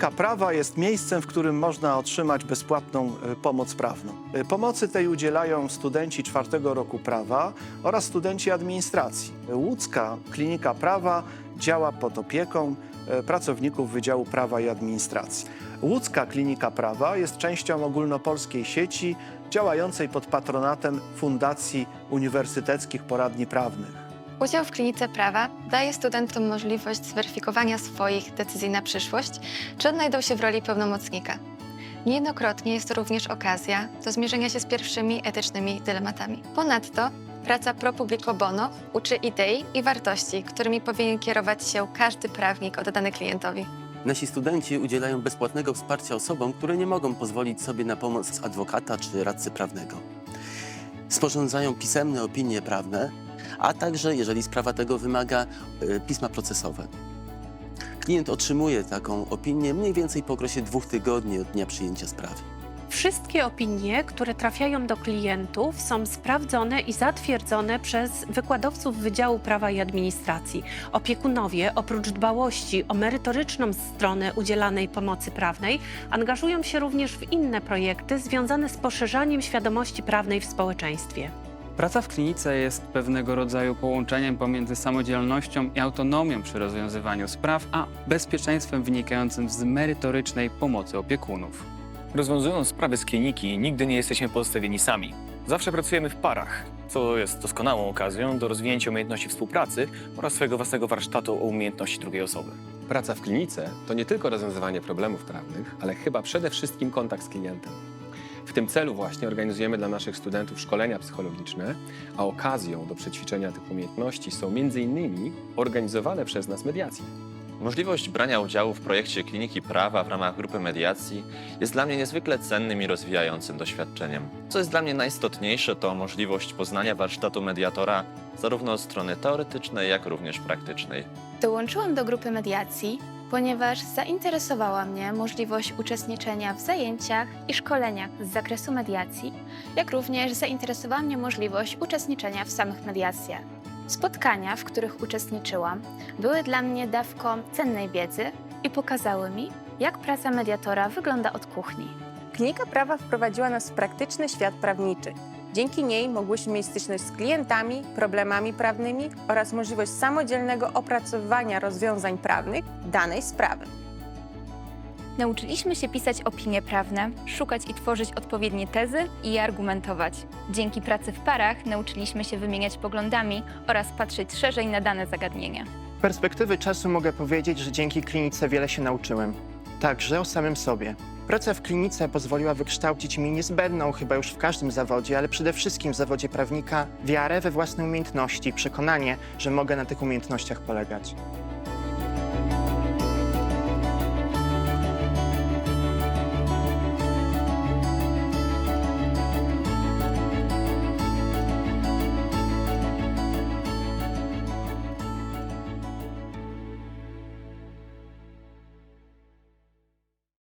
Klinika Prawa jest miejscem, w którym można otrzymać bezpłatną e, pomoc prawną. E, Pomocy tej udzielają studenci czwartego roku prawa oraz studenci administracji. Łódzka Klinika Prawa działa pod opieką e, pracowników Wydziału Prawa i Administracji. Łódzka Klinika Prawa jest częścią ogólnopolskiej sieci działającej pod patronatem Fundacji Uniwersyteckich Poradni Prawnych. Udział w klinice prawa daje studentom możliwość zweryfikowania swoich decyzji na przyszłość, czy odnajdą się w roli pełnomocnika. Niejednokrotnie jest to również okazja do zmierzenia się z pierwszymi etycznymi dylematami. Ponadto praca pro publico bono uczy idei i wartości, którymi powinien kierować się każdy prawnik oddany klientowi. Nasi studenci udzielają bezpłatnego wsparcia osobom, które nie mogą pozwolić sobie na pomoc adwokata czy radcy prawnego. Sporządzają pisemne opinie prawne, a także, jeżeli sprawa tego wymaga, y, pisma procesowe. Klient otrzymuje taką opinię mniej więcej po okresie dwóch tygodni od dnia przyjęcia sprawy. Wszystkie opinie, które trafiają do klientów, są sprawdzone i zatwierdzone przez wykładowców Wydziału Prawa i Administracji. Opiekunowie, oprócz dbałości o merytoryczną stronę udzielanej pomocy prawnej, angażują się również w inne projekty związane z poszerzaniem świadomości prawnej w społeczeństwie. Praca w klinice jest pewnego rodzaju połączeniem pomiędzy samodzielnością i autonomią przy rozwiązywaniu spraw, a bezpieczeństwem wynikającym z merytorycznej pomocy opiekunów. Rozwiązując sprawy z kliniki, nigdy nie jesteśmy pozostawieni sami. Zawsze pracujemy w parach, co jest doskonałą okazją do rozwinięcia umiejętności współpracy oraz swojego własnego warsztatu o umiejętności drugiej osoby. Praca w klinice to nie tylko rozwiązywanie problemów prawnych, ale chyba przede wszystkim kontakt z klientem. W tym celu właśnie organizujemy dla naszych studentów szkolenia psychologiczne, a okazją do przećwiczenia tych umiejętności są m.in. organizowane przez nas mediacje. Możliwość brania udziału w projekcie Kliniki Prawa w ramach grupy mediacji jest dla mnie niezwykle cennym i rozwijającym doświadczeniem. Co jest dla mnie najistotniejsze, to możliwość poznania warsztatu mediatora zarówno od strony teoretycznej, jak również praktycznej. Dołączyłam do grupy mediacji, ponieważ zainteresowała mnie możliwość uczestniczenia w zajęciach i szkoleniach z zakresu mediacji, jak również zainteresowała mnie możliwość uczestniczenia w samych mediacjach. Spotkania, w których uczestniczyłam, były dla mnie dawką cennej wiedzy i pokazały mi, jak praca mediatora wygląda od kuchni. Klinika Prawa wprowadziła nas w praktyczny świat prawniczy. Dzięki niej mogłyśmy mieć styczność z klientami, problemami prawnymi oraz możliwość samodzielnego opracowywania rozwiązań prawnych danej sprawy. Nauczyliśmy się pisać opinie prawne, szukać i tworzyć odpowiednie tezy i je argumentować. Dzięki pracy w parach nauczyliśmy się wymieniać poglądami oraz patrzeć szerzej na dane zagadnienia. Z perspektywy czasu mogę powiedzieć, że dzięki klinice wiele się nauczyłem. Także o samym sobie. Praca w klinice pozwoliła wykształcić mi niezbędną chyba już w każdym zawodzie, ale przede wszystkim w zawodzie prawnika, wiarę we własne umiejętności przekonanie, że mogę na tych umiejętnościach polegać.